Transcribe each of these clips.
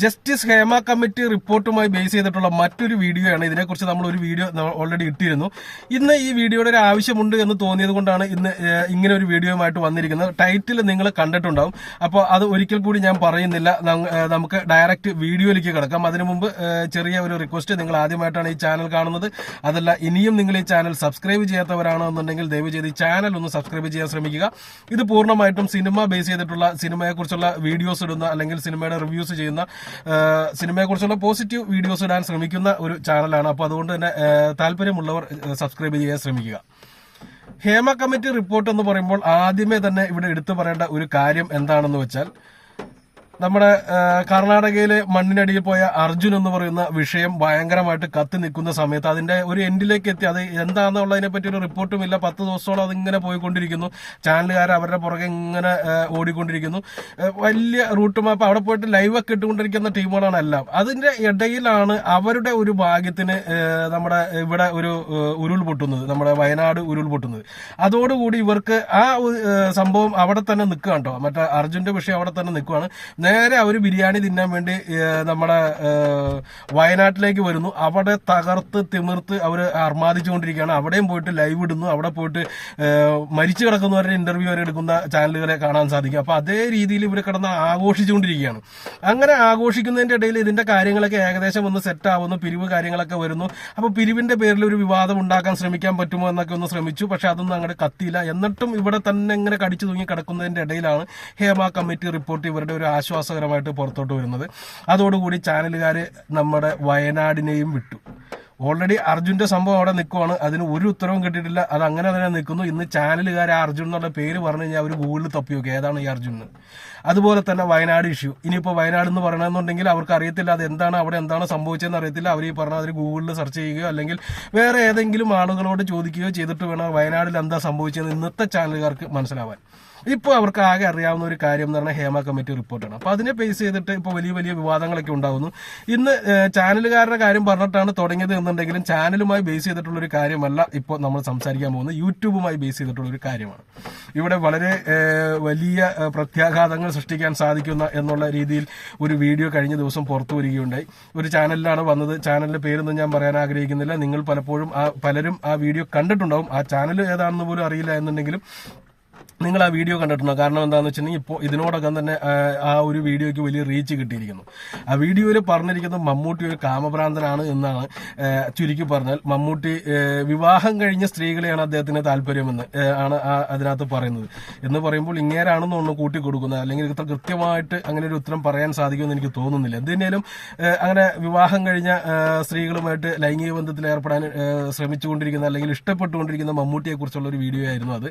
Justice Hema committee റിപ്പോർട്ടുമായി base ചെയ്തിട്ടുള്ള മറ്റൊരു വീഡിയോയാണ്. ഇതിനെക്കുറിച്ച് നമ്മൾ ഒരു വീഡിയോ ഓൾറെഡി ഇട്ടിരുന്നു. ഇന്ന് ഈ വീഡിയോയുടെ ഒരു ആവശ്യമുണ്ട് എന്ന് തോന്നിയത് കൊണ്ടാണ് ഇന്ന് ഇങ്ങനെ ഒരു വീഡിയോയുമായിട്ട് വന്നിരിക്കുന്നത്. ടൈറ്റിൽ നിങ്ങൾ കണ്ടിട്ടുണ്ടാവും. അപ്പോൾ അത് ഒരിക്കൽ കൂടി ഞാൻ പറയുന്നില്ല. നമുക്ക് ഡയറക്റ്റ് വീഡിയോയിലേക്ക് കിടക്കാം. അതിനു മുമ്പ് ചെറിയ ഒരു റിക്വസ്റ്റ് നിങ്ങൾ ആദ്യമായിട്ടാണ് ഈ ചാനൽ കാണുന്നത്. അതല്ല ഇനിയും നിങ്ങൾ ഈ ചാനൽ സബ്സ്ക്രൈബ് ചെയ്യാത്തവരാണെന്നുണ്ടെങ്കിൽ ദയവ് ചെയ്ത് ഈ ചാനൽ ഒന്ന് സബ്സ്ക്രൈബ് ചെയ്യാൻ ശ്രമിക്കുക. ഇത് പൂർണമായിട്ടും സിനിമ ബേസ് ചെയ്തിട്ടുള്ള സിനിമയെക്കുറിച്ചുള്ള വീഡിയോസ് ഇടുന്ന അല്ലെങ്കിൽ സിനിമയുടെ റിവ്യൂസ് ചെയ്യുന്ന സിനിമയെക്കുറിച്ചുള്ള പോസിറ്റീവ് വീഡിയോസ് ഇടാൻ ശ്രമിക്കുന്ന ഒരു ചാനലാണ്. അപ്പോൾ അതുകൊണ്ട് തന്നെ താല്പര്യമുള്ളവർ സബ്സ്ക്രൈബ് ചെയ്യാൻ ശ്രമിക്കുക. ഹേമ കമ്മിറ്റി റിപ്പോർട്ട് എന്ന് പറയുമ്പോൾ ആദ്യമേ തന്നെ ഇവിടെ എടുത്തു പറയേണ്ട ഒരു കാര്യം എന്താണെന്ന് വെച്ചാൽ നമ്മുടെ കർണാടകയിലെ മണ്ണിനടിയിൽ പോയ അർജുൻ എന്ന് പറയുന്ന വിഷയം ഭയങ്കരമായിട്ട് കത്തി നിൽക്കുന്ന സമയത്ത് അതിന്റെ ഒരു എൻഡിലേക്ക് എത്തി. അത് എന്താണെന്നുള്ളതിനെ പറ്റി ഒരു റിപ്പോർട്ടും ഇല്ല. പത്ത് ദിവസത്തോളം അതിങ്ങനെ പോയിക്കൊണ്ടിരിക്കുന്നു. ചാനലുകാർ അവരുടെ പുറകെ ഇങ്ങനെ ഓടിക്കൊണ്ടിരിക്കുന്നു. വലിയ റൂട്ട് മാപ്പ് അവിടെ പോയിട്ട് ലൈവ് ഒക്കെ ഇട്ടുകൊണ്ടിരിക്കുന്ന ടീമുകളാണ് എല്ലാം. അതിന്റെ ഇടയിലാണ് അവരുടെ ഒരു ഭാഗ്യത്തിന് നമ്മുടെ ഇവിടെ ഒരു ഉരുൾപൊട്ടുന്നത് ഉരുൾ പൊട്ടുന്നത്. നമ്മുടെ വയനാട് ഉരുൾ പൊട്ടുന്നത്. അതോടുകൂടി ഇവർക്ക് ആ, സംഭവം അവിടെ തന്നെ നിൽക്കുക കേട്ടോ. മറ്റേ അർജുന്റെ വിഷയം അവിടെ തന്നെ നിൽക്കുകയാണ്. നേരെ അവർ ബിരിയാണി തിന്നാൻ വേണ്ടി നമ്മുടെ വയനാട്ടിലേക്ക് വരുന്നു. അവിടെ തകർത്ത് തിമിർത്ത് അവർ അർമാദിച്ചുകൊണ്ടിരിക്കുകയാണ് അവിടെയും പോയിട്ട് ലൈവ് ഇടുന്നു. അവിടെ പോയിട്ട് മരിച്ചു കിടക്കുന്നവരുടെ ഇന്റർവ്യൂ വരെ എടുക്കുന്ന ചാനലുകളെ കാണാൻ സാധിക്കും. അപ്പൊ അതേ രീതിയിൽ ഇവർ കിടന്ന് ആഘോഷിച്ചുകൊണ്ടിരിക്കുകയാണ്. അങ്ങനെ ആഘോഷിക്കുന്നതിന്റെ ഇടയിൽ ഇതിന്റെ കാര്യങ്ങളൊക്കെ ഏകദേശം ഒന്ന് സെറ്റ് ആവുന്നു. പിരിവ് കാര്യങ്ങളൊക്കെ വരുന്നു. അപ്പോൾ പിരിവിന്റെ പേരിൽ ഒരു വിവാദം ഉണ്ടാക്കാൻ ശ്രമിക്കാൻ പറ്റുമോ എന്നൊക്കെ ഒന്ന് ശ്രമിച്ചു. പക്ഷെ അതൊന്നും അങ്ങോട്ട് കത്തിയില്ല. എന്നിട്ടും ഇവിടെ തന്നെ ഇങ്ങനെ കടിച്ചു തൂങ്ങി കിടക്കുന്നതിന്റെ ഇടയിലാണ് ഹേമ കമ്മിറ്റി റിപ്പോർട്ട് ഇവരുടെ ഒരു ആശ്വാസകരമായിട്ട് പുറത്തോട്ട് വരുന്നത്. അതോടുകൂടി ചാനലുകാർ നമ്മുടെ വയനാടിനെയും വിട്ടു. ഓൾറെഡി അർജുന്റെ സംഭവം അവിടെ നിൽക്കുവാണ് അതിന് ഒരു ഉത്തരവും കിട്ടിയിട്ടില്ല. അത് അങ്ങനെ തന്നെ നിൽക്കുന്നു. ഇന്ന് ചാനലുകാർ ആ അർജുൻ എന്നുള്ള പേര് പറഞ്ഞു കഴിഞ്ഞാൽ അവർ ഗൂഗിളിൽ തപ്പി നോക്കി. ഏതാണ് ഈ അർജുൻ എന്ന് അതുപോലെ തന്നെ വയനാട് ഇഷ്യൂ ഇനിയിപ്പോൾ വയനാട് എന്ന് പറയണമെന്നുണ്ടെങ്കിൽ അവർക്ക് അറിയത്തില്ല അത് എന്താണ് അവിടെ എന്താണ് സംഭവിച്ചതെന്ന് അറിയത്തില്ല. അവർ ഈ പറഞ്ഞ അതിൽ ഗൂഗിളിൽ സെർച്ച് ചെയ്യുകയോ അല്ലെങ്കിൽ വേറെ ഏതെങ്കിലും ആളുകളോട് ചോദിക്കുകയോ ചെയ്തിട്ട് വേണം വയനാടിൽ എന്താ സംഭവിച്ചതെന്ന് ഇന്നത്തെ ചാനലുകാർക്ക് മനസ്സിലാവാൻ. ഇപ്പോൾ അവർക്ക് ആകെ അറിയാവുന്ന ഒരു കാര്യം എന്ന് പറഞ്ഞാൽ ഹേമ കമ്മിറ്റി റിപ്പോർട്ടാണ്. അപ്പോൾ അതിനെ ബേസ് ചെയ്തിട്ട് ഇപ്പോൾ വലിയ വലിയ വിവാദങ്ങളൊക്കെ ഉണ്ടാകുന്നു ഇന്ന് ചാനലുകാരുടെ കാര്യം പറഞ്ഞിട്ടാണ് തുടങ്ങിയത് എന്നുണ്ടെങ്കിലും ചാനലുമായി ബേസ് ചെയ്തിട്ടുള്ള ഒരു കാര്യമല്ല ഇപ്പോൾ നമ്മൾ സംസാരിക്കാൻ പോകുന്നത്. യൂട്യൂബുമായി ബേസ് ചെയ്തിട്ടുള്ള ഒരു കാര്യമാണ്. ഇവിടെ വളരെ വലിയ പ്രത്യാഘാതങ്ങൾ സൃഷ്ടിക്കാൻ സാധിക്കുന്ന എന്നുള്ള രീതിയിൽ ഒരു വീഡിയോ കഴിഞ്ഞ ദിവസം പുറത്തു വരികയുണ്ടായി. ഒരു ചാനലിലാണ് വന്നത്. ചാനലിന്റെ പേരൊന്നും ഞാൻ പറയാൻ ആഗ്രഹിക്കുന്നില്ല. നിങ്ങൾ പലപ്പോഴും ആ പലരും ആ വീഡിയോ കണ്ടിട്ടുണ്ടാവും. ആ ചാനൽ ഏതാണെന്ന് പോലും അറിയില്ല എന്നുണ്ടെങ്കിലും നിങ്ങൾ ആ വീഡിയോ കണ്ടിട്ടുണ്ടോ? കാരണം എന്താണെന്ന് വെച്ചിട്ടുണ്ടെങ്കിൽ ഇപ്പോൾ ഇതിനോടകം തന്നെ ആ, ഒരു വീഡിയോയ്ക്ക് വലിയ റീച്ച് കിട്ടിയിരിക്കുന്നു. ആ വീഡിയോയിൽ പറഞ്ഞിരിക്കുന്നത് മമ്മൂട്ടി ഒരു കാമഭ്രാന്തനാണ് എന്നാണ് ചുരുക്കി പറഞ്ഞാൽ മമ്മൂട്ടി വിവാഹം കഴിഞ്ഞ സ്ത്രീകളെയാണ് അദ്ദേഹത്തിന് താല്പര്യമെന്ന് ആണ് അതിനകത്ത് പറയുന്നത്. എന്ന് പറയുമ്പോൾ ഇങ്ങേരാണെന്ന് ഒന്ന് കൂട്ടിക്കൊടുക്കുന്നത് അല്ലെങ്കിൽ ഇത്ര കൃത്യമായിട്ട് അങ്ങനെ ഒരു ഉത്തരം പറയാൻ സാധിക്കുമെന്ന് എനിക്ക് തോന്നുന്നില്ല. എന്തിനേലും അങ്ങനെ വിവാഹം കഴിഞ്ഞ സ്ത്രീകളുമായിട്ട് ലൈംഗിക ബന്ധത്തിൽ ഏർപ്പെടാൻ ശ്രമിച്ചുകൊണ്ടിരിക്കുന്ന അല്ലെങ്കിൽ ഇഷ്ടപ്പെട്ടുകൊണ്ടിരിക്കുന്ന മമ്മൂട്ടിയെ കുറിച്ചുള്ള ഒരു വീഡിയോ ആയിരുന്നു അത്.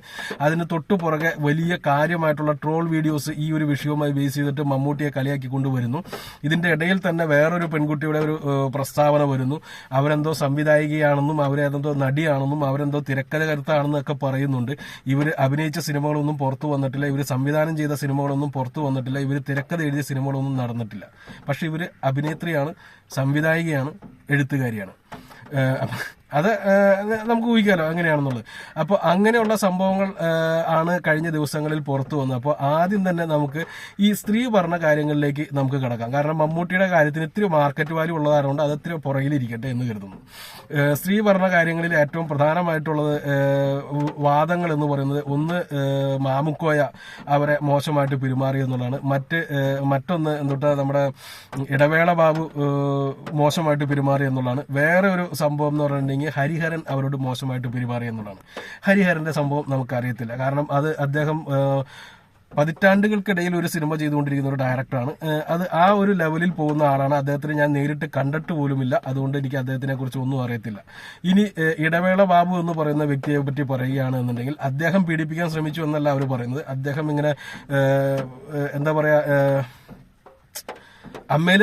അതിന് തൊട്ടു പുറകെ വലിയ കാര്യമായിട്ടുള്ള ട്രോൾ വീഡിയോസ് ഈ ഒരു വിഷയവുമായി ബേസ് ചെയ്തിട്ട് മമ്മൂട്ടിയെ കളിയാക്കി കൊണ്ടുവരുന്നു. ഇതിന്റെ ഇടയിൽ തന്നെ വേറൊരു പെൺകുട്ടിയുടെ ഒരു പ്രസ്താവന വരുന്നു. അവരെന്തോ സംവിധായികയാണെന്നും അവരെന്തോ നടിയാണെന്നും അവരെന്തോ തിരക്കഥകരുത്താണെന്നും ഒക്കെ പറയുന്നുണ്ട്. ഇവർ അഭിനയിച്ച സിനിമകളൊന്നും പുറത്തു വന്നിട്ടില്ല. ഇവർ സംവിധാനം ചെയ്ത സിനിമകളൊന്നും പുറത്തു വന്നിട്ടില്ല. ഇവർ തിരക്കഥ എഴുതിയ സിനിമകളൊന്നും നടന്നിട്ടില്ല. പക്ഷെ ഇവർ അഭിനേത്രിയാണ് സംവിധായികയാണ് എഴുത്തുകാരിയാണ്. അത് നമുക്ക് ഊഹിക്കാലോ അങ്ങനെയാണെന്നുള്ളത്. അപ്പോൾ അങ്ങനെയുള്ള സംഭവങ്ങൾ ആണ് കഴിഞ്ഞ ദിവസങ്ങളിൽ പുറത്തു വന്നത്. അപ്പോൾ ആദ്യം തന്നെ നമുക്ക് ഈ സ്ത്രീ പറഞ്ഞ കാര്യങ്ങളിലേക്ക് നമുക്ക് കിടക്കാം. കാരണം മമ്മൂട്ടിയുടെ കാര്യത്തിന് ഇത്തിരി മാർക്കറ്റ് വാല്യൂ ഉള്ളതായതുകൊണ്ട് അത് ഇത്തിരി പുറകിലിരിക്കട്ടെ എന്ന് കരുതുന്നു. സ്ത്രീ പറഞ്ഞ കാര്യങ്ങളിൽ ഏറ്റവും പ്രധാനമായിട്ടുള്ളത് വാദങ്ങൾ എന്ന് പറയുന്നത് ഒന്ന് മാമുക്കോയ അവരെ മോശമായിട്ട് പെരുമാറി എന്നുള്ളതാണ്. മറ്റ് മറ്റൊന്ന് എന്തുട്ടാ നമ്മുടെ ഇടവേള ബാബു മോശമായിട്ട് പെരുമാറി എന്നുള്ളതാണ്. വേറെ ഒരു സംഭവം എന്ന് പറഞ്ഞിട്ടുണ്ടെങ്കിൽ ഹരിഹരൻ അവരോട് മോശമായിട്ട് പെരുമാറി എന്നുള്ളതാണ്. ഹരിഹരന്റെ സംഭവം നമുക്കറിയത്തില്ല. കാരണം അത് അദ്ദേഹം പതിറ്റാണ്ടുകൾക്കിടയിൽ ഒരു സിനിമ ചെയ്തുകൊണ്ടിരിക്കുന്ന ഒരു ഡയറക്ടറാണ്. അത് ആ ഒരു ലെവലിൽ പോകുന്ന ആളാണ്. അദ്ദേഹത്തിന് ഞാൻ നേരിട്ട് കണ്ടിട്ട് പോലുമില്ല. അതുകൊണ്ട് എനിക്ക് അദ്ദേഹത്തിനെ കുറിച്ച് ഒന്നും അറിയത്തില്ല. ഇനി ഇടവേള ബാബു എന്ന് പറയുന്ന വ്യക്തിയെ പറ്റി പറയുകയാണ് എന്നുണ്ടെങ്കിൽ അദ്ദേഹം പീഡിപ്പിക്കാൻ ശ്രമിച്ചു എന്നല്ല അവർ പറയുന്നത്. അദ്ദേഹം ഇങ്ങനെ എന്താ പറയാ ഏഹ് അമ്മയിൽ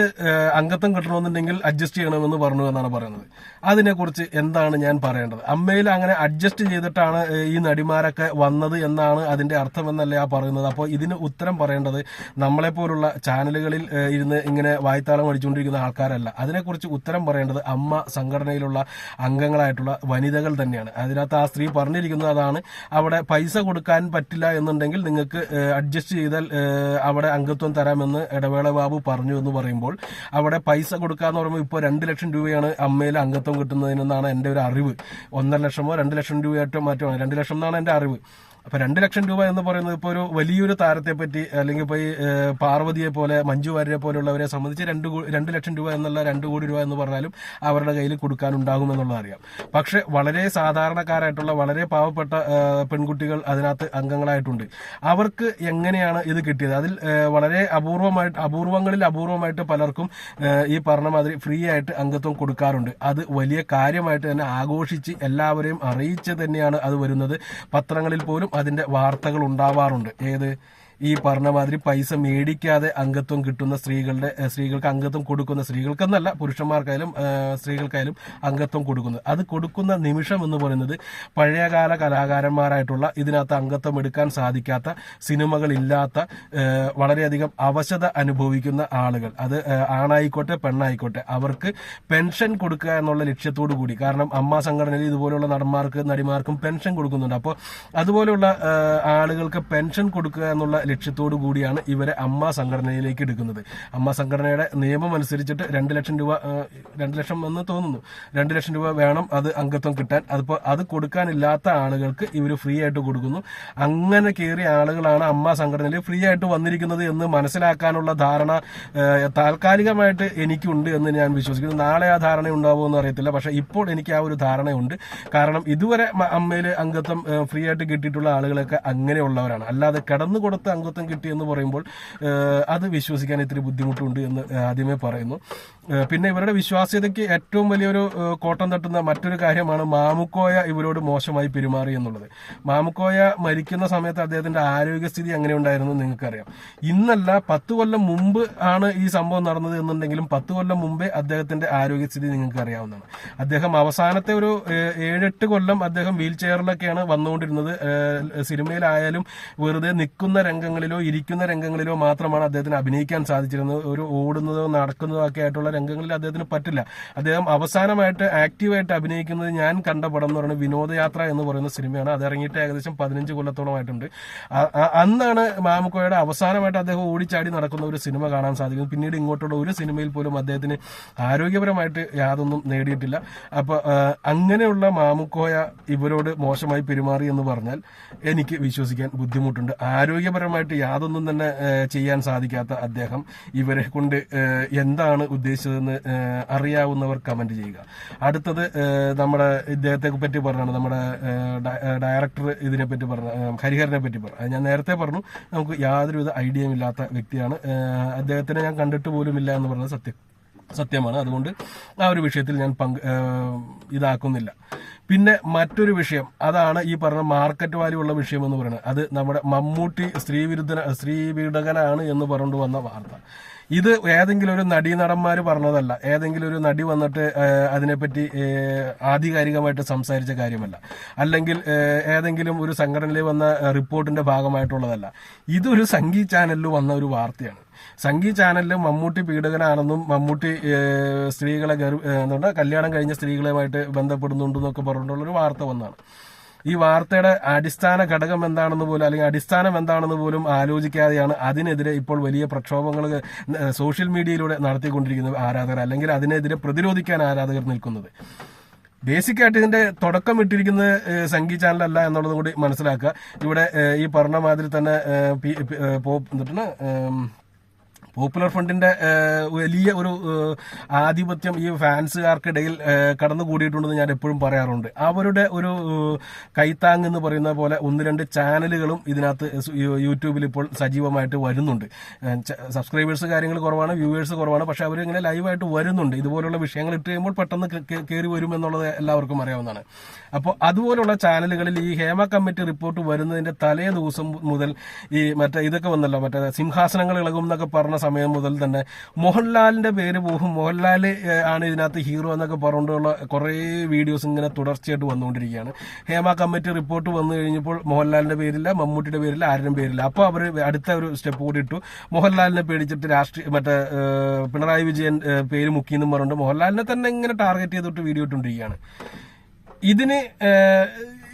അംഗത്വം കിട്ടണമെന്നുണ്ടെങ്കിൽ അഡ്ജസ്റ്റ് ചെയ്യണമെന്ന് പറഞ്ഞു എന്നാണ് പറയുന്നത്. അതിനെക്കുറിച്ച് എന്താണ് ഞാൻ പറയേണ്ടത്? അമ്മയിൽ അങ്ങനെ അഡ്ജസ്റ്റ് ചെയ്തിട്ടാണ് ഈ നടിമാരൊക്കെ വന്നത് എന്നാണ് അതിന്റെ അർത്ഥമെന്നല്ലേ ആ പറയുന്നത്. അപ്പോൾ ഇതിന് ഉത്തരം പറയേണ്ടത് നമ്മളെപ്പോലുള്ള ചാനലുകളിൽ ഇരുന്ന് ഇങ്ങനെ വായ്ത്താളം അടിച്ചുകൊണ്ടിരിക്കുന്ന ആൾക്കാരല്ല. അതിനെക്കുറിച്ച് ഉത്തരം പറയേണ്ടത് അമ്മ സംഘടനയിലുള്ള അംഗങ്ങളായിട്ടുള്ള വനിതകൾ തന്നെയാണ്. അതിനകത്ത് ആ സ്ത്രീ പറഞ്ഞിരിക്കുന്നത് അതാണ് അവിടെ പൈസ കൊടുക്കാൻ പറ്റില്ല എന്നുണ്ടെങ്കിൽ നിങ്ങൾക്ക് അഡ്ജസ്റ്റ് ചെയ്താൽ അവിടെ അംഗത്വം തരാമെന്ന് ഇടവേള ബാബു പറഞ്ഞു. എന്ന് പറയുമ്പോൾ അവിടെ പൈസ കൊടുക്കാന്ന് പറയുമ്പോൾ ഇപ്പോൾ രണ്ട് ലക്ഷം രൂപയാണ് അമ്മയിൽ അംഗത്വം കിട്ടുന്നതിനെന്നാണ് എന്റെ ഒരു അറിവ്. ഒന്നര ലക്ഷമോ രണ്ട് ലക്ഷം രൂപയായിട്ടോ മാറ്റമാണ് രണ്ട് ലക്ഷം എന്നാണ് എന്റെ അറിവ്. അപ്പൊ രണ്ട് ലക്ഷം രൂപ എന്ന് പറയുന്നത് ഇപ്പോൾ ഒരു വലിയൊരു താരത്തെ പറ്റി അല്ലെങ്കിൽ ഇപ്പോൾ ഈ പാർവതിയെ പോലെ മഞ്ജു വാര്യരെ പോലുള്ളവരെ സംബന്ധിച്ച് രണ്ട് രണ്ട് ലക്ഷം രൂപ എന്നുള്ള രണ്ട് കോടി രൂപ എന്ന് പറഞ്ഞാലും അവരുടെ കയ്യിൽ കൊടുക്കാനുണ്ടാകും എന്നുള്ളത് അറിയാം. പക്ഷെ വളരെ സാധാരണക്കാരായിട്ടുള്ള വളരെ പാവപ്പെട്ട പെൺകുട്ടികൾ അതിനകത്ത് അംഗങ്ങളായിട്ടുണ്ട്. അവർക്ക് എങ്ങനെയാണ് ഇത് കിട്ടിയത്? അതിൽ വളരെ അപൂർവമായിട്ട് അപൂർവങ്ങളിൽ അപൂർവമായിട്ട് പലർക്കും ഈ പറഞ്ഞ മാതിരി ഫ്രീ ആയിട്ട് അംഗത്വം കൊടുക്കാറുണ്ട്. അത് വലിയ കാര്യമായിട്ട് തന്നെ ആഘോഷിച്ച് എല്ലാവരെയും അറിയിച്ച് തന്നെയാണ് അത് വരുന്നത്. പത്രങ്ങളിൽ പോലും അതിന്റെ വാർത്തകൾ ഉണ്ടാവാറുണ്ട്. ഏത്? ഈ പറഞ്ഞ മാതിരി പൈസ മേടിക്കാതെ അംഗത്വം കിട്ടുന്ന സ്ത്രീകളുടെ സ്ത്രീകൾക്ക് അംഗത്വം കൊടുക്കുന്ന സ്ത്രീകൾക്കെന്നല്ല പുരുഷന്മാർക്കായാലും സ്ത്രീകൾക്കായാലും അംഗത്വം കൊടുക്കുന്നത്. അത് കൊടുക്കുന്ന നിമിഷം എന്ന് പറയുന്നത് പഴയകാല കലാകാരന്മാരായിട്ടുള്ള ഇതിനകത്ത് അംഗത്വം എടുക്കാൻ സാധിക്കാത്ത സിനിമകളില്ലാത്ത വളരെയധികം അവശത അനുഭവിക്കുന്ന ആളുകൾ. അത് ആണായിക്കോട്ടെ പെണ്ണായിക്കോട്ടെ അവർക്ക് പെൻഷൻ കൊടുക്കുക എന്നുള്ള ലക്ഷ്യത്തോടു കൂടി. കാരണം അമ്മ സംഘടനയിൽ ഇതുപോലുള്ള നടന്മാർക്ക് നടിമാർക്കും പെൻഷൻ കൊടുക്കുന്നുണ്ട്. അപ്പോൾ അതുപോലെയുള്ള ആളുകൾക്ക് പെൻഷൻ കൊടുക്കുക എന്നുള്ള ലക്ഷ്യത്തോടു കൂടിയാണ് ഇവരെ അമ്മ സംഘടനയിലേക്ക് എടുക്കുന്നത്. അമ്മ സംഘടനയുടെ നിയമം അനുസരിച്ചിട്ട് രണ്ട് ലക്ഷം രൂപ രണ്ട് ലക്ഷം എന്ന് തോന്നുന്നു. രണ്ട് ലക്ഷം രൂപ വേണം അത് അംഗത്വം കിട്ടാൻ. അതിപ്പോൾ അത് കൊടുക്കാനില്ലാത്ത ആളുകൾക്ക് ഇവർ ഫ്രീ ആയിട്ട് കൊടുക്കുന്നു. അങ്ങനെ കയറിയ ആളുകളാണ് അമ്മ സംഘടനയിൽ ഫ്രീ ആയിട്ട് വന്നിരിക്കുന്നത് എന്ന് മനസ്സിലാക്കാനുള്ള ധാരണ താൽക്കാലികമായിട്ട് എനിക്കുണ്ട് എന്ന് ഞാൻ വിശ്വസിക്കുന്നു. നാളെ ആ ധാരണ ഉണ്ടാവുമെന്ന് അറിയത്തില്ല. പക്ഷെ ഇപ്പോൾ എനിക്ക് ആ ഒരു ധാരണയുണ്ട്. കാരണം ഇതുവരെ അമ്മയിൽ അംഗത്വം ഫ്രീ ആയിട്ട് കിട്ടിയിട്ടുള്ള ആളുകളൊക്കെ അങ്ങനെയുള്ളവരാണ്. അല്ലാതെ കിടന്നു കൊടുത്ത അംഗത്വം കിട്ടി എന്ന് പറയുമ്പോൾ അത് വിശ്വസിക്കാൻ ഇത്തിരി ബുദ്ധിമുട്ടുണ്ട് എന്ന് ആദ്യമേ പറയുന്നു. പിന്നെ ഇവരുടെ വിശ്വാസ്യതയ്ക്ക് ഏറ്റവും വലിയൊരു കോട്ടം തട്ടുന്ന മറ്റൊരു കാര്യമാണ് മാമുക്കോയ ഇവരോട് മോശമായി പെരുമാറി എന്നുള്ളത്. മാമുക്കോയ മരിക്കുന്ന സമയത്ത് അദ്ദേഹത്തിന്റെ ആരോഗ്യസ്ഥിതി എങ്ങനെ ഉണ്ടായിരുന്നു നിങ്ങൾക്കറിയാം. ഇന്നല്ല പത്ത് കൊല്ലം മുമ്പ് ആണ് ഈ സംഭവം നടന്നത് എന്നുണ്ടെങ്കിലും പത്ത് കൊല്ലം മുമ്പേ അദ്ദേഹത്തിന്റെ ആരോഗ്യസ്ഥിതി നിങ്ങൾക്ക് അറിയാവുന്നതാണ് അദ്ദേഹം അവസാനത്തെ ഒരു ഏഴെട്ട് കൊല്ലം അദ്ദേഹം വീൽ ചെയറിലൊക്കെയാണ് വന്നുകൊണ്ടിരുന്നത് സിനിമയിലായാലും വെറുതെ നിൽക്കുന്ന രംഗങ്ങളിലോ ഇരിക്കുന്ന രംഗങ്ങളിലോ മാത്രമാണ് അദ്ദേഹത്തിന് അഭിനയിക്കാൻ സാധിച്ചിരുന്നത്. ഒരു ഓടുന്നതോ നടക്കുന്നതോ ഒക്കെ ആയിട്ടുള്ള രംഗങ്ങളിൽ അദ്ദേഹത്തിന് പറ്റില്ല. അദ്ദേഹം അവസാനമായിട്ട് ആക്റ്റീവായിട്ട് അഭിനയിക്കുന്നത് ഞാൻ കണ്ട പടം എന്ന് പറയുന്നത് വിനോദയാത്ര എന്ന് പറയുന്ന സിനിമയാണ്. അത് ഇറങ്ങിയിട്ട് ഏകദേശം പതിനഞ്ച് കൊല്ലത്തോളമായിട്ടുണ്ട്. അന്നാണ് മാമുക്കോയുടെ അവസാനമായിട്ട് അദ്ദേഹം ഓടിച്ചാടി നടക്കുന്ന ഒരു സിനിമ കാണാൻ സാധിക്കുന്നത്. പിന്നീട് ഇങ്ങോട്ടുള്ള ഒരു സിനിമയിൽ പോലും അദ്ദേഹത്തിന് ആരോഗ്യപരമായിട്ട് യാതൊന്നും നേടിയിട്ടില്ല. അപ്പോൾ അങ്ങനെയുള്ള മാമുക്കോയ ഇവരോട് മോശമായി പെരുമാറി എന്ന് പറഞ്ഞാൽ എനിക്ക് വിശ്വസിക്കാൻ ബുദ്ധിമുട്ടുണ്ട്. ആരോഗ്യപരമായിട്ട് യാതൊന്നും തന്നെ ചെയ്യാൻ സാധിക്കാത്ത അദ്ദേഹം ഇവരെ കൊണ്ട് എന്താണ് ഉദ്ദേശിച്ചതെന്ന് അറിയാവുന്നവർ കമന്റ് ചെയ്യുക. അടുത്തത് നമ്മുടെ ഇദ്ദേഹത്തെ പറ്റി പറഞ്ഞാണ് നമ്മുടെ ഡയറക്ടർ ഇതിനെ പറ്റി പറഞ്ഞ ഹരിഹരനെ പറ്റി പറഞ്ഞു. ഞാൻ നേരത്തെ പറഞ്ഞു നമുക്ക് യാതൊരുവിധ ഐഡിയയും ഇല്ലാത്ത വ്യക്തിയാണ്. അദ്ദേഹത്തിനെ ഞാൻ കണ്ടിട്ട് പോലും ഇല്ല എന്ന് പറഞ്ഞത് സത്യം സത്യമാണ്. അതുകൊണ്ട് ആ ഒരു വിഷയത്തിൽ ഞാൻ പങ്ക് ഇതാക്കുന്നില്ല. പിന്നെ മറ്റൊരു വിഷയം അതാണ് ഈ പറഞ്ഞ മാർക്കറ്റ് വാല്യൂ ഉള്ള വിഷയം എന്ന് പറയുന്നത്. അത് നമ്മുടെ മമ്മൂട്ടി സ്ത്രീ വിരുദ്ധ സ്ത്രീ പീഡകനാണ് എന്ന് പറഞ്ഞുകൊണ്ട് വന്ന വാർത്ത. ഇത് ഏതെങ്കിലും ഒരു നടീനടന്മാർ പറഞ്ഞതല്ല. ഏതെങ്കിലും ഒരു നടി വന്നിട്ട് അതിനെപ്പറ്റി ആധികാരികമായിട്ട് സംസാരിച്ച കാര്യമല്ല. അല്ലെങ്കിൽ ഏതെങ്കിലും ഒരു സംഘടനയിൽ വന്ന റിപ്പോർട്ടിന്റെ ഭാഗമായിട്ടുള്ളതല്ല. ഇതൊരു സംഗീത ചാനലിൽ വന്ന ഒരു വാർത്തയാണ്. സംഗീത് ചാനലിൽ മമ്മൂട്ടി പീഡകനാണെന്നും മമ്മൂട്ടി സ്ത്രീകളെ ഗർഭ എന്തുകൊണ്ട് കല്യാണം കഴിഞ്ഞ സ്ത്രീകളുമായിട്ട് ബന്ധപ്പെടുന്നുണ്ടെന്നൊക്കെ പറഞ്ഞിട്ടുള്ള ഒരു വാർത്ത വന്നാണ്. ഈ വാർത്തയുടെ അടിസ്ഥാന ഘടകം എന്താണെന്ന് പോലും അല്ലെങ്കിൽ അടിസ്ഥാനം എന്താണെന്ന് പോലും ആലോചിക്കാതെയാണ് അതിനെതിരെ ഇപ്പോൾ വലിയ പ്രക്ഷോഭങ്ങൾ സോഷ്യൽ മീഡിയയിലൂടെ നടത്തിക്കൊണ്ടിരിക്കുന്നത് ആരാധകർ അല്ലെങ്കിൽ അതിനെതിരെ പ്രതിരോധിക്കാൻ ആരാധകർ നിൽക്കുന്നത്. ബേസിക് ആയിട്ട് ഇതിന്റെ തുടക്കം ഇട്ടിരിക്കുന്നത് സംഗീത ചാനലല്ല എന്നുള്ളത് കൂടി മനസ്സിലാക്കുക. ഇവിടെ ഈ പറഞ്ഞ മാതിരി തന്നെ പി- പോപ്പുലർ ഫ്രണ്ടിന്റെ വലിയ ഒരു ആധിപത്യം ഈ ഫാൻസുകാർക്കിടയിൽ കടന്നുകൂടിയിട്ടുണ്ടെന്ന് ഞാൻ എപ്പോഴും പറയാറുണ്ട്. അവരുടെ ഒരു കൈത്താങ് എന്ന് പറയുന്ന പോലെ ഒന്ന് രണ്ട് ചാനലുകളും ഇതിനകത്ത് യൂട്യൂബിൽ ഇപ്പോൾ സജീവമായിട്ട് വരുന്നുണ്ട്. സബ്സ്ക്രൈബേഴ്സ് കാര്യങ്ങൾ കുറവാണ് വ്യൂവേഴ്സ് കുറവാണ് പക്ഷെ അവർ ഇങ്ങനെ ലൈവായിട്ട് വരുന്നുണ്ട്. ഇതുപോലുള്ള വിഷയങ്ങൾ ഇട്ട് കഴിയുമ്പോൾ പെട്ടെന്ന് കയറി വരും എന്നുള്ളത് എല്ലാവർക്കും അറിയാവുന്നതാണ്. അപ്പോൾ അതുപോലുള്ള ചാനലുകളിൽ ഈ ഹേമ കമ്മിറ്റി റിപ്പോർട്ട് വരുന്നതിന്റെ തലേ ദിവസം മുതൽ ഈ മറ്റേ ഇതൊക്കെ വന്നല്ലോ മറ്റേ സിംഹാസനങ്ങൾ ഇളകും എന്നൊക്കെ പറഞ്ഞ സമയം മുതൽ തന്നെ. മോഹൻലാലിന്റെ പേര് പോകും മോഹൻലാൽ ആണ് ഇതിനകത്ത് ഹീറോ എന്നൊക്കെ പറഞ്ഞുകൊണ്ടുള്ള കുറേ വീഡിയോസ് ഇങ്ങനെ തുടർച്ചയായിട്ട് വന്നുകൊണ്ടിരിക്കുകയാണ്. ഹേമ കമ്മിറ്റി റിപ്പോർട്ട് വന്നു കഴിഞ്ഞപ്പോൾ മോഹൻലാലിന്റെ പേരില്ല മമ്മൂട്ടിയുടെ പേരില്ല ആരുടെയും പേരില്ല. അപ്പോൾ അവർ അടുത്ത ഒരു സ്റ്റെപ്പ് കൂടി ഇട്ടു. മോഹൻലാലിനെ പേടിച്ചിട്ട് രാഷ്ട്രീയ മറ്റേ പിണറായി വിജയൻ പേര് മുക്കിയെന്നും പറഞ്ഞുകൊണ്ട് മോഹൻലാലിനെ തന്നെ ഇങ്ങനെ ടാർഗറ്റ് ചെയ്തിട്ട് വീഡിയോ ഇട്ടുകൊണ്ടിരിക്കുകയാണ്. ഇതിന്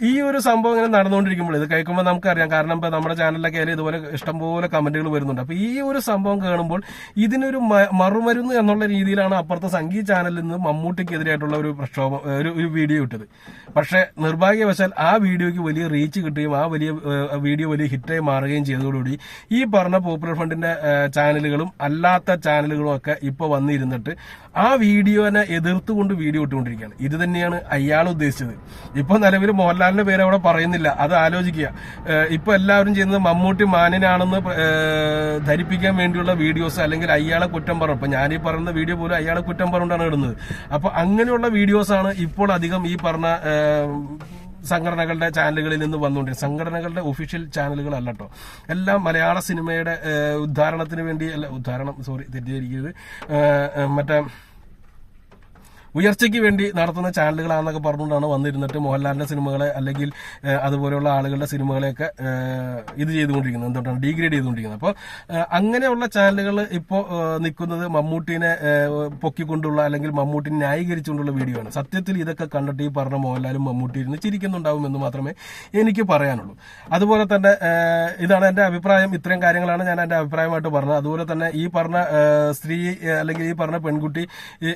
ഈ ഒരു സംഭവം ഇങ്ങനെ നടന്നുകൊണ്ടിരിക്കുമ്പോൾ ഇത് കേൾക്കുമ്പോൾ നമുക്കറിയാം. കാരണം ഇപ്പൊ നമ്മുടെ ചാനലിലൊക്കെ ആയാലും ഇതുപോലെ ഇഷ്ടംപോലെ കമന്റുകൾ വരുന്നുണ്ട്. അപ്പൊ ഈ ഒരു സംഭവം കാണുമ്പോൾ ഇതിനൊരു മറുമരുന്ന് എന്നുള്ള രീതിയിലാണ് അപ്പുറത്തെ സംഗീത ചാനലിൽ നിന്ന് മമ്മൂട്ടിക്കെതിരായിട്ടുള്ള ഒരു പ്രക്ഷോഭം ഒരു വീഡിയോ ഇട്ടത്. പക്ഷെ നിർഭാഗ്യവശാൽ ആ വീഡിയോക്ക് വലിയ റീച്ച് കിട്ടുകയും ആ വലിയ വീഡിയോ വലിയ ഹിറ്റായി മാറുകയും ചെയ്തതോടുകൂടി ഈ പറഞ്ഞ പോപ്പുലർ ഫണ്ടിന്റെ ചാനലുകളും അല്ലാത്ത ചാനലുകളും ഒക്കെ ഇപ്പൊ വന്നിരുന്നിട്ട് ആ വീഡിയോനെ എതിർത്തുകൊണ്ട് വീഡിയോ ഇട്ടുകൊണ്ടിരിക്കുകയാണ്. ഇത് തന്നെയാണ് അയാൾ ഉദ്ദേശിച്ചത്. ഇപ്പൊ നിലവിൽ മോഹൻലാലിന്റെ പേര് അവിടെ പറയുന്നില്ല. അത് ആലോചിക്കുക. ഇപ്പൊ എല്ലാവരും ചെയ്യുന്നത് മമ്മൂട്ടി മാനിനാണെന്ന് ധരിപ്പിക്കാൻ വേണ്ടിയുള്ള വീഡിയോസ് അല്ലെങ്കിൽ അയാളെ കുറ്റം പറഞ്ഞു. ഇപ്പൊ ഞാനീ പറയുന്ന വീഡിയോ പോലും അയാളെ കുറ്റം പറഞ്ഞുകൊണ്ടാണ് ഇടുന്നത്. അപ്പൊ അങ്ങനെയുള്ള വീഡിയോസ് ആണ് ഇപ്പോൾ അധികം ഈ പറഞ്ഞ സംഘടനകളുടെ ചാനലുകളിൽ നിന്ന് വന്നുകൊണ്ടിരിക്കുന്നത്. സംഘടനകളുടെ ഒഫീഷ്യൽ ചാനലുകളല്ല കേട്ടോ എല്ലാം മലയാള സിനിമയുടെ ഉദ്ധാരണത്തിന് വേണ്ടി അല്ല ഉദ്ധാരണം സോറി തെറ്റിദ്ധരിക്കരുത്. മറ്റേ ഉയർച്ചയ്ക്ക് വേണ്ടി നടത്തുന്ന ചാനലുകളാണെന്നൊക്കെ പറഞ്ഞുകൊണ്ടാണ് വന്നിരുന്നിട്ട് മോഹൻലാലിന്റെ സിനിമകളെ അല്ലെങ്കിൽ അതുപോലെയുള്ള ആളുകളുടെ സിനിമകളെയൊക്കെ ഇത് ചെയ്തുകൊണ്ടിരിക്കുന്നത്. എന്തുകൊണ്ടാണ്? ഡീഗ്രേഡ് ചെയ്തുകൊണ്ടിരിക്കുന്നത്. അപ്പോൾ അങ്ങനെയുള്ള ചാനലുകൾ ഇപ്പോൾ നിൽക്കുന്നത് മമ്മൂട്ടിനെ പൊക്കിക്കൊണ്ടുള്ള അല്ലെങ്കിൽ മമ്മൂട്ടിനെ ന്യായീകരിച്ചുകൊണ്ടുള്ള വീഡിയോ ആണ് സത്യത്തിൽ ഇതൊക്കെ കണ്ടിട്ട് ഈ പറഞ്ഞ മോഹൻലാലും മമ്മൂട്ടി ഇരുന്ന് ചിരിക്കുന്നുണ്ടാവും എന്ന് മാത്രമേ എനിക്ക് പറയാനുള്ളൂ. അതുപോലെ തന്നെ ഇതാണ് എന്റെ അഭിപ്രായം. ഇത്രയും കാര്യങ്ങളാണ് ഞാൻ എന്റെ അഭിപ്രായമായിട്ട് പറഞ്ഞത്. അതുപോലെ തന്നെ ഈ പറഞ്ഞ സ്ത്രീ അല്ലെങ്കിൽ ഈ പറഞ്ഞ പെൺകുട്ടി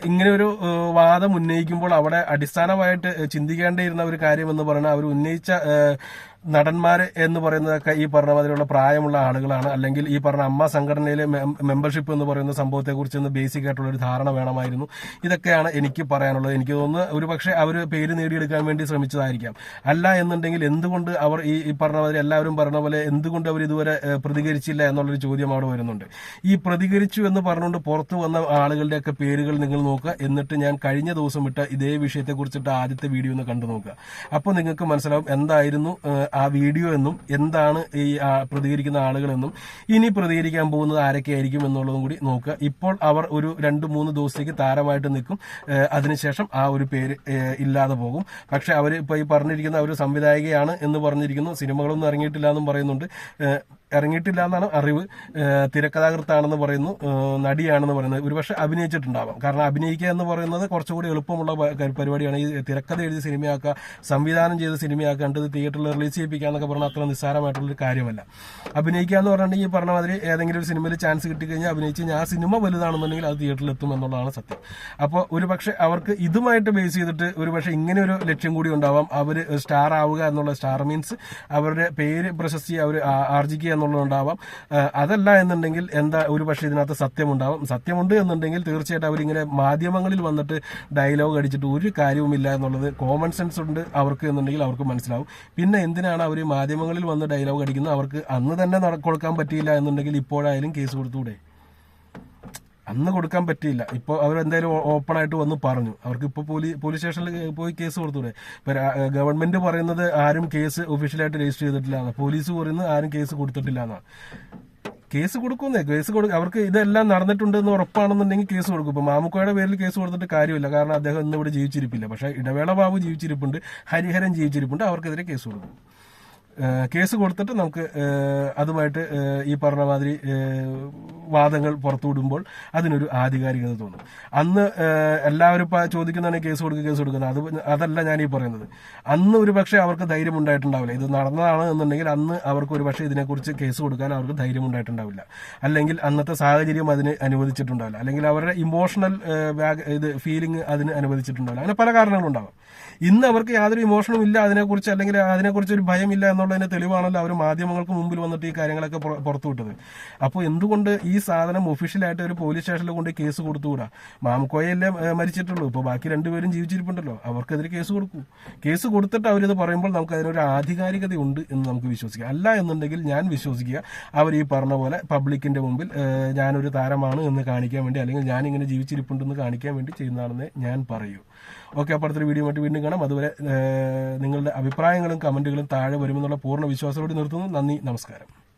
ഇങ്ങനെ ഒരു വാദം ഉന്നയിക്കുമ്പോൾ അവിടെ അടിസ്ഥാനമായിട്ട് ചിന്തിക്കേണ്ടിയിരുന്ന ഒരു കാര്യം എന്ന് പറഞ്ഞാൽ അവർ ഉന്നയിച്ച നടന്മാർ എന്ന് പറയുന്നതൊക്കെ ഈ പറഞ്ഞ മാതിരിയുള്ള പ്രായമുള്ള ആളുകളാണ്. അല്ലെങ്കിൽ ഈ പറഞ്ഞ അമ്മ സംഘടനയിലെ മെമ്പർഷിപ്പ് എന്ന് പറയുന്ന സംഭവത്തെ കുറിച്ച് ബേസിക് ആയിട്ടുള്ള ഒരു ധാരണ വേണമായിരുന്നു. ഇതൊക്കെയാണ് എനിക്ക് പറയാനുള്ളത്. എനിക്ക് തോന്നുന്നു ഒരു പക്ഷെ അവർ പേര് നേടിയെടുക്കാൻ വേണ്ടി ശ്രമിച്ചതായിരിക്കാം. അല്ല എന്നുണ്ടെങ്കിൽ എന്തുകൊണ്ട് അവർ ഈ പറഞ്ഞ മാതിരി എല്ലാവരും പറഞ്ഞ പോലെ എന്തുകൊണ്ട് അവർ ഇതുവരെ പ്രതികരിച്ചില്ല എന്നുള്ളൊരു ചോദ്യം അവിടെ വരുന്നുണ്ട്. ഈ പ്രതികരിച്ചു എന്ന് പറഞ്ഞുകൊണ്ട് പുറത്തു വന്ന ആളുകളുടെയൊക്കെ പേരുകൾ നിങ്ങൾ നോക്കുക. എന്നിട്ട് ഞാൻ കഴിഞ്ഞ ദിവസം ഇട്ട ഇതേ വിഷയത്തെ കുറിച്ചിട്ട് ആദ്യത്തെ വീഡിയോ ഒന്ന് കണ്ടു നോക്കുക. അപ്പോൾ നിങ്ങൾക്ക് മനസ്സിലാവും എന്തായിരുന്നു ആ വീഡിയോ എന്നും എന്താണ് ഈ പ്രതികരിക്കുന്ന ആളുകളെന്നും ഇനി പ്രതികരിക്കാൻ പോകുന്നത് ആരൊക്കെയായിരിക്കും എന്നുള്ളതും കൂടി നോക്കുക. ഇപ്പോൾ അവർ ഒരു രണ്ട് മൂന്ന് ദിവസത്തേക്ക് താരമായിട്ട് നിൽക്കും. അതിനുശേഷം ആ ഒരു പേര് ഇല്ലാതെ പോകും. പക്ഷെ അവർ ഇപ്പോൾ ഈ പറഞ്ഞിരിക്കുന്ന ഒരു സംവിധായകയാണ് എന്ന് പറഞ്ഞിരിക്കുന്നു. സിനിമകളൊന്നും ഇറങ്ങിയിട്ടില്ല എന്നും പറയുന്നുണ്ട്. ഇറങ്ങിയിട്ടില്ല എന്നാണ് അറിവ് തിരക്കഥാകൃത്താണെന്ന് പറയുന്നു. നടിയാണെന്ന് പറയുന്നത്. ഒരുപക്ഷെ അഭിനയിച്ചിട്ടുണ്ടാവാം. കാരണം അഭിനയിക്കുക എന്ന് പറയുന്നത് കുറച്ചുകൂടി എളുപ്പമുള്ള പരിപാടിയാണ്. ഈ തിരക്കഥ എഴുതി സിനിമയാക്കുക സംവിധാനം ചെയ്ത സിനിമയാക്കുക കണ്ടത് തിയേറ്ററിൽ റിലീസ് ചെയ്യിപ്പിക്കുക എന്നൊക്കെ പറഞ്ഞാൽ അത്ര നിസ്സാരമായിട്ടുള്ളൊരു കാര്യമല്ല. അഭിനയിക്കുക എന്ന് ഈ പറഞ്ഞ മാതിരി ഏതെങ്കിലും ഒരു സിനിമയിൽ ചാൻസ് കിട്ടിക്കഴിഞ്ഞാൽ അഭിനയിച്ച് ഞാൻ സിനിമ വലുതാണെന്നുണ്ടെങ്കിൽ അത് തിയേറ്ററിൽ എത്തും എന്നുള്ളതാണ് സത്യം. അപ്പോൾ ഒരുപക്ഷെ അവർക്ക് ഇതുമായിട്ട് ബേസ് ചെയ്തിട്ട് ഒരുപക്ഷെ ഇങ്ങനെ ഒരു ലക്ഷ്യം കൂടി ഉണ്ടാവാം. അവർ സ്റ്റാർ ആവുക എന്നുള്ള സ്റ്റാർ മീൻസ് അവരുടെ പേര് പ്രശസ്തി അവർ ആർജിക്കുക എന്നുള്ളതുണ്ടാവാം. അതല്ല എന്നുണ്ടെങ്കിൽ എന്താ ഒരു പക്ഷേ ഇതിനകത്ത് സത്യമുണ്ടാവാം. സത്യമുണ്ട് എന്നുണ്ടെങ്കിൽ തീർച്ചയായിട്ടും അവരിങ്ങനെ മാധ്യമങ്ങളിൽ വന്നിട്ട് ഡയലോഗ് അടിച്ചിട്ട് ഒരു കാര്യവുമില്ല എന്നുള്ളത് കോമൺ സെൻസ് ഉണ്ട് അവർക്ക് എന്നുണ്ടെങ്കിൽ അവർക്ക് മനസ്സിലാവും. പിന്നെ എന്തിനാണ് അവർ മാധ്യമങ്ങളിൽ വന്ന് ഡയലോഗ് അടിക്കുന്നത്? അവർക്ക് അന്ന് തന്നെ കൊടുക്കാൻ പറ്റിയില്ല എന്നുണ്ടെങ്കിൽ ഇപ്പോഴായാലും കേസ് കൊടുത്തൂടെ? അന്ന് കൊടുക്കാൻ പറ്റിയില്ല. ഇപ്പോൾ അവരെന്തായാലും ഓപ്പൺ ആയിട്ട് വന്ന് പറഞ്ഞു. അവർക്ക് ഇപ്പോൾ പോലീസ് പോലീസ് സ്റ്റേഷനിൽ പോയി കേസ് കൊടുത്തൂടെ? ഇപ്പൊ ഗവൺമെന്റ് പറയുന്നത് ആരും കേസ് ഒഫീഷ്യലായിട്ട് രജിസ്റ്റർ ചെയ്തിട്ടില്ല പോലീസ് പറയുന്നത് ആരും കേസ് കൊടുത്തിട്ടില്ല എന്നാ. കേസ് കൊടുക്കുന്നേ. കേസ് കൊടുക്കും അവർക്ക് ഇതെല്ലാം നടന്നിട്ടുണ്ട് എന്ന് ഉറപ്പാണെന്നുണ്ടെങ്കിൽ കേസ് കൊടുക്കും. ഇപ്പൊ മാമുക്കോയുടെ പേരിൽ കേസ് കൊടുത്തിട്ട് കാര്യമില്ല. കാരണം അദ്ദേഹം ഇന്നിവിടെ ജീവിച്ചിരിപ്പില്ല. പക്ഷേ ഇടവേള ബാബു ജീവിച്ചിരിപ്പുണ്ട് ഹരിഹരൻ ജീവിച്ചിരിപ്പുണ്ട്. അവർക്കെതിരെ കേസ് കൊടുക്കും. കേസ് കൊടുത്തിട്ട് നമുക്ക് അതുമായിട്ട് ഈ പറഞ്ഞ മാതിരി വാദങ്ങൾ പുറത്തുവിടുമ്പോൾ അതിനൊരു ആധികാരികത തോന്നും. അന്ന് എല്ലാവരും ഇപ്പം ചോദിക്കുന്നതാണ് കേസ് കൊടുക്കുക കേസ് കൊടുക്കുന്നത് അത് അതല്ല ഞാൻ ഈ പറയുന്നത്. അന്ന് ഒരു പക്ഷേ അവർക്ക് ധൈര്യം ഉണ്ടായിട്ടുണ്ടാവില്ല ഇത് നടന്നതാണ് എന്നുണ്ടെങ്കിൽ അന്ന് അവർക്ക് ഒരു പക്ഷേ ഇതിനെക്കുറിച്ച് കേസ് കൊടുക്കാൻ അവർക്ക് ധൈര്യം ഉണ്ടായിട്ടുണ്ടാവില്ല അല്ലെങ്കിൽ അന്നത്തെ സാഹചര്യം അതിന് അനുവദിച്ചിട്ടുണ്ടാവില്ല. അല്ലെങ്കിൽ അവരുടെ ഇമോഷണൽ ഇത് ഫീലിംഗ് അതിന് അനുവദിച്ചിട്ടുണ്ടാവില്ല. അങ്ങനെ പല കാരണങ്ങളുണ്ടാവും. ഇന്ന് അവർക്ക് യാതൊരു ഇമോഷനും ഇല്ല. അതിനെക്കുറിച്ച് അല്ലെങ്കിൽ അതിനെക്കുറിച്ച് ഒരു ഭയമില്ല എന്നുള്ളതിന്റെ തെളിവാണല്ലോ അവർ മാധ്യമങ്ങൾക്ക് മുമ്പിൽ വന്നിട്ട് ഈ കാര്യങ്ങളൊക്കെ പുറ- പുറത്തുവിട്ടത് അപ്പോൾ എന്തുകൊണ്ട് ഈ സാധനം ഒഫീഷ്യലായിട്ട് ഒരു പോലീസ് സ്റ്റേഷനിൽ കൊണ്ട് കേസ് കൊടുത്തുകൂടാ? മാമക്കോയല്ലേ മരിച്ചിട്ടുള്ളൂ. ഇപ്പോൾ ബാക്കി രണ്ടുപേരും ജീവിച്ചിരിപ്പുണ്ടല്ലോ. അവർക്കെതിരെ കേസ് കൊടുക്കൂ. കേസ് കൊടുത്തിട്ട് അവരിത് പറയുമ്പോൾ നമുക്ക് അതിനൊരു ആധികാരികതയുണ്ട് എന്ന് നമുക്ക് വിശ്വസിക്കാം. അല്ല എന്നുണ്ടെങ്കിൽ ഞാൻ വിശ്വസിക്കുക. അവർ ഈ പറഞ്ഞ പോലെ പബ്ലിക്കിന്റെ മുമ്പിൽ ഞാനൊരു താരമാണ് എന്ന് കാണിക്കാൻ വേണ്ടി അല്ലെങ്കിൽ ഞാൻ ഇങ്ങനെ ജീവിച്ചിരിപ്പുണ്ടെന്ന് കാണിക്കാൻ വേണ്ടി ചെയ്യുന്നതാണെന്ന് ഞാൻ പറയൂ. ഓക്കെ അപ്പോൾ അടുത്തൊരു വീഡിയോ ആയിട്ട് വീണ്ടും കാണാം. അതുവരെ നിങ്ങളുടെ അഭിപ്രായങ്ങളും കമന്റുകളും താഴെ വരുമെന്നുള്ള പൂർണ വിശ്വാസത്തോടെ നിർത്തുന്നു. നന്ദി നമസ്കാരം.